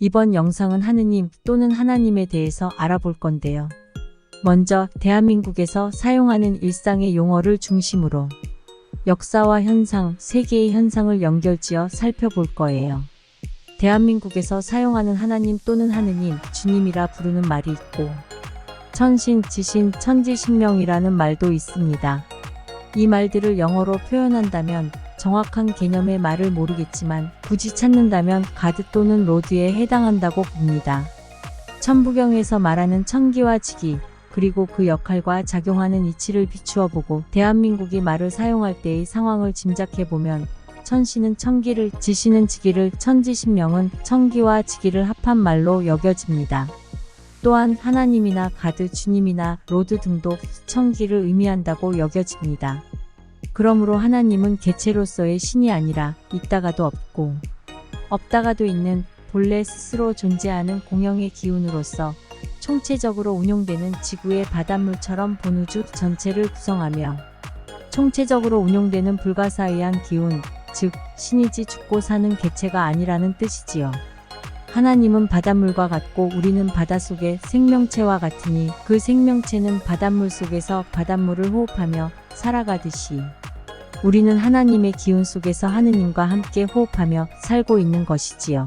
이번 영상은 하느님 또는 하나님에 대해서 알아볼 건데요. 먼저 대한민국에서 사용하는 일상의 용어를 중심으로 역사와 현상, 세계의 현상을 연결지어 살펴볼 거예요. 대한민국에서 사용하는 하나님 또는 하느님, 주님이라 부르는 말이 있고 천신, 지신, 천지신명이라는 말도 있습니다. 이 말들을 영어로 표현한다면 정확한 개념의 말을 모르겠지만 굳이 찾는다면 가드 또는 로드에 해당한다고 봅니다. 천부경에서 말하는 천기와 지기, 그리고 그 역할과 작용하는 이치를 비추어 보고 대한민국이 말을 사용할 때의 상황을 짐작해 보면 천시는 천기를, 지시는 지기를, 천지신명은 천기와 지기를 합한 말로 여겨집니다. 또한 하나님이나 가드, 주님이나 로드 등도 천기를 의미한다고 여겨집니다. 그러므로 하나님은 개체로서의 신이 아니라 있다가도 없고 없다가도 있는 본래 스스로 존재하는 공영의 기운으로서 총체적으로 운용되는 지구의 바닷물처럼 본 우주 전체를 구성하며 총체적으로 운용되는 불가사의한 기운, 즉 신이지 죽고 사는 개체가 아니라는 뜻이지요. 하나님은 바닷물과 같고 우리는 바닷속의 생명체와 같으니 그 생명체는 바닷물 속에서 바닷물을 호흡하며 살아가듯이 우리는 하나님의 기운 속에서 하느님과 함께 호흡하며 살고 있는 것이지요.